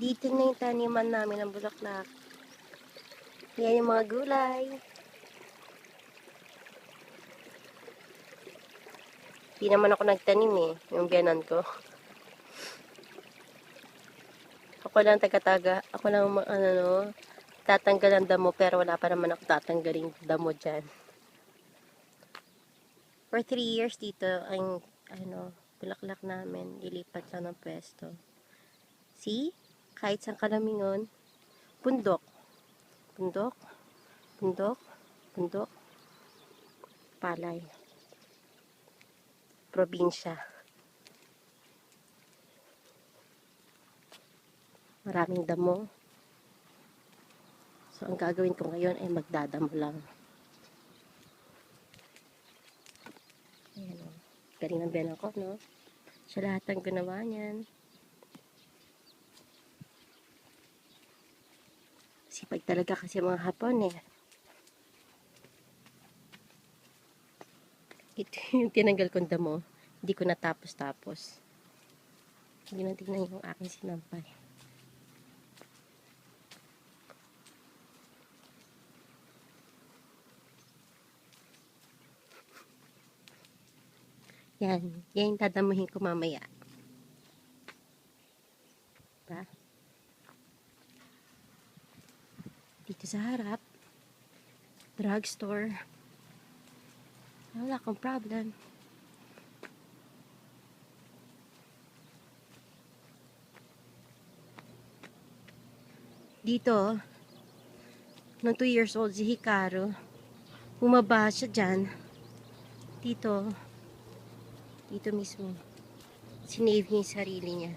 Dito na yung taniman namin ng bulaklak. Yan yung mga gulay. Di naman ako nagtanim eh, yung biyanan ko. Ako lang taga-taga, ako lang ano, no, tatanggal ang damo pero wala pa naman ako tatanggaling damo dyan. For three years dito, ang ano, bulaklak namin, ilipat lang ng pwesto. See? Kahit saan kalamingon, bundok. Bundok, bundok, bundok, palay. Probinsya. Maraming damo. So, ang gagawin ko ngayon ay magdadamo lang. Ayan o. Galing ng belang ko, no? Siya lahat ang ginawa niyan. Sipag talaga kasi mga hapon eh. Ito yung tinanggal kong damo. Hindi ko natapos-tapos. Hindi na tingnan yung aking sinampay. Yan. Yan yung dadamuhin ko mamaya. Diba? Dito sa harap. Drugstore. Wala akong problem. Dito, nung 2 years old si Hikaru, bumaba siya dyan. Dito, dito mismo. Sinave niya yung sarili niya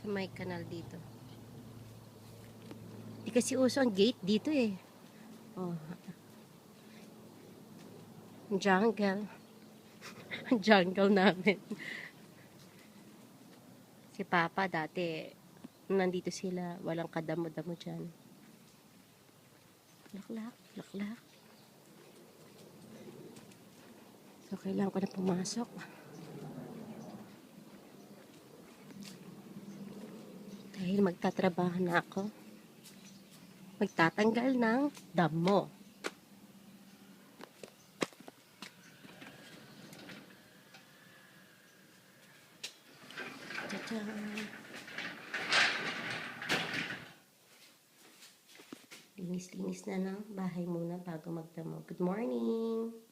sa may kanal dito. Kasi uso ang gate dito eh. Oh. Jungle. Jungle namin. Si Papa dati, nandito sila, walang kadamo-damo dyan. Laklak, laklak. So, kailangan ko na pumasok. Dahil magtatrabaho na ako. Magtatanggal ng damo. Linis-linis na ng bahay muna bago magdamo. Good morning!